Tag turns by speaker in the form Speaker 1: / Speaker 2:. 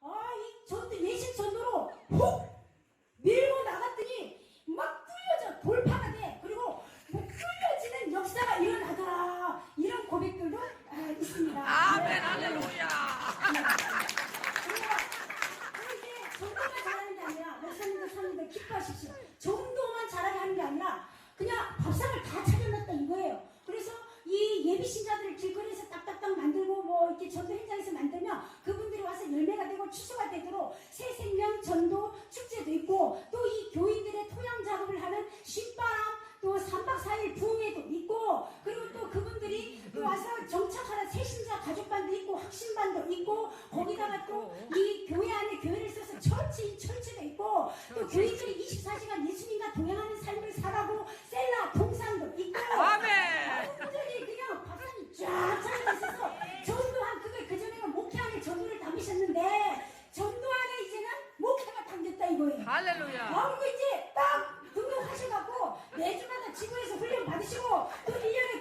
Speaker 1: 아, 이 전도 예식 전도로 훅 밀고 나갔더니 막 뚫려져 돌파가 돼. 그리고 뭐 뚫려지는 역사가 일어나더라. 이런 고백들도 아, 있습니다.
Speaker 2: 아멘 할렐루야.
Speaker 1: 이게 전도만 잘하는 게 아니라 목사님들 성님들 기뻐하십시오. 전도만 잘하게 하는 게 아니라 그냥 밥상을 다 차려놨다 이거예요. 그래서 이 예비 신자들을 길거리에서 딱딱딱 만들고 뭐 이렇게 전도 현장에서 만들면 그분들이 와서 열매가 되고 추수가 되도록 새 생명 전도 축제도 있고 또 이 교인들의 토양 작업을 하는 신바람 또 3박 4일 부흥회도 있고 그리고 또 그분들이 또 와서 정착하는 새신자 가족반도 있고 학신반도 있고 거기다가 또 이 교회 안에 교회를 써서 철치 철치도 있고 또 교인들이 24시간 예수님과 동행하는 삶을 살아고 셀라 동상도 있고
Speaker 2: 아멘.
Speaker 1: 완전히 그냥 밥상이 쫙 차려 있어서 전도한 그게 그전에가 목회 안에 전도를 담으셨는데 전도 안에 이제는 목회가 담겼다 이거예요
Speaker 2: 할렐루야.
Speaker 1: 아, 그리고 이제 딱 등록하셔갖고 매주마다 지구에서 훈련 받으시고 또 1년에